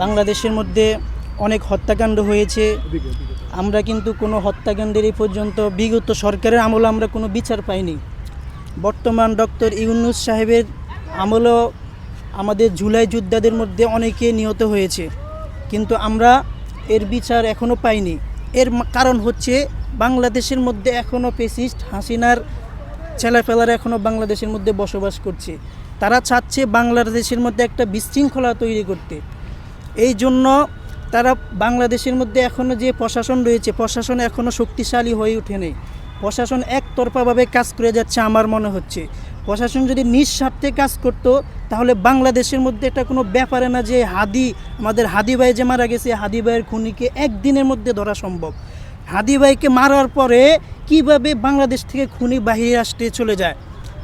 বাংলাদেশের মধ্যে অনেক হত্যাকাণ্ড হয়েছে। আমরা কিন্তু কোনো হত্যাকাণ্ডের এই পর্যন্ত বিগত সরকারের আমলে আমরা কোনো বিচার পাইনি। বর্তমান ডক্টর ইউনুস সাহেবের আমলেও আমাদের জুলাই যোদ্ধাদের মধ্যে অনেকে নিহত হয়েছে। কিন্তু আমরা এর বিচার এখনও পাইনি। এর কারণ হচ্ছে বাংলাদেশের মধ্যে এখনও পেসিস্ট হাসিনার ছেলেপেলারা এখনও বাংলাদেশের মধ্যে বসবাস করছে। তারা চাচ্ছে বাংলাদেশের মধ্যে একটা বিশৃঙ্খলা তৈরি করতে। এই জন্য তারা বাংলাদেশের মধ্যে এখনও যে প্রশাসন রয়েছে, প্রশাসন এখনও শক্তিশালী হয়ে ওঠেনি। প্রশাসন একতরফাভাবে কাজ করে যাচ্ছে আমার মনে হচ্ছে। প্রশাসন যদি নিঃস্বার্থে কাজ করত, তাহলে বাংলাদেশের মধ্যে এটা কোনো ব্যাপারে না যে হাদি, আমাদের হাদি ভাই যে মারা গেছে, হাদি ভাইয়ের খুনিকে একদিনের মধ্যে ধরা সম্ভব। হাদি ভাইকে মারার পরে কীভাবে বাংলাদেশ থেকে খুনি বাহিরে আসতে চলে যায়?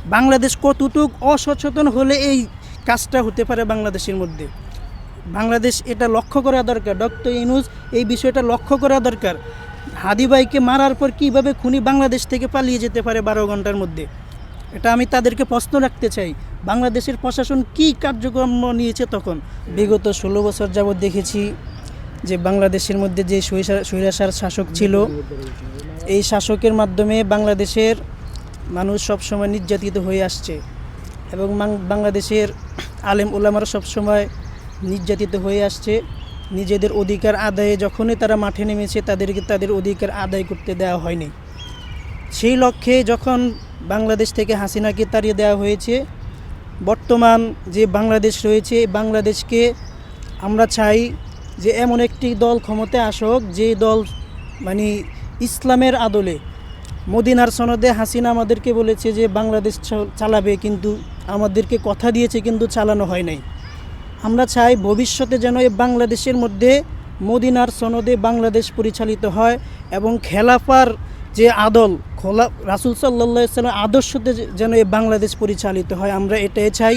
বাংলাদেশ কতটুক অসচেতন হলে এই কাজটা হতে পারে বাংলাদেশের মধ্যে? বাংলাদেশ এটা লক্ষ্য করা দরকার। ডক্টর ইনুস এই বিষয়টা লক্ষ্য করা দরকার। হাদিবাইকে মারার পর কীভাবে খুনি বাংলাদেশ থেকে পালিয়ে যেতে পারে বারো ঘণ্টার মধ্যে? এটা আমি তাদেরকে প্রশ্ন রাখতে চাই। বাংলাদেশের প্রশাসন কী কার্যক্রম নিয়েছে তখন? বিগত ষোলো বছর যাবৎ দেখেছি যে বাংলাদেশের মধ্যে যে স্বৈরাচার শাসক ছিল, এই শাসকের মাধ্যমে বাংলাদেশের মানুষ সবসময় নির্যাতিত হয়ে আসছে এবং বাংলাদেশের আলেম ওলামারা সবসময় নির্যাতিত হয়ে আসছে। নিজেদের অধিকার আদায়ে যখনই তারা মাঠে নেমেছে, তাদেরকে তাদের অধিকার আদায় করতে দেওয়া হয়নি। সেই লক্ষ্যে যখন বাংলাদেশ থেকে হাসিনাকে তাড়িয়ে দেওয়া হয়েছে, বর্তমান যে বাংলাদেশ রয়েছে বাংলাদেশকে আমরা চাই যে এমন একটি দল ক্ষমতায় আসুক যে দল মানে ইসলামের আদলে মদিনার সনদে হাসিনা আমাদেরকে বলেছে যে, বাংলাদেশ চালাবে, কিন্তু আমাদেরকে কথা দিয়েছে, কিন্তু চালানো হয় নাই। আমরা চাই ভবিষ্যতে যেন এই বাংলাদেশের মধ্যে মদিনার সনদে বাংলাদেশ পরিচালিত হয় এবং খেলাফার যে আদল, খোলা, রাসুল সাল্লা সাল্লাম আদর্শতে যেন এই বাংলাদেশ পরিচালিত হয়। আমরা এটাই চাই।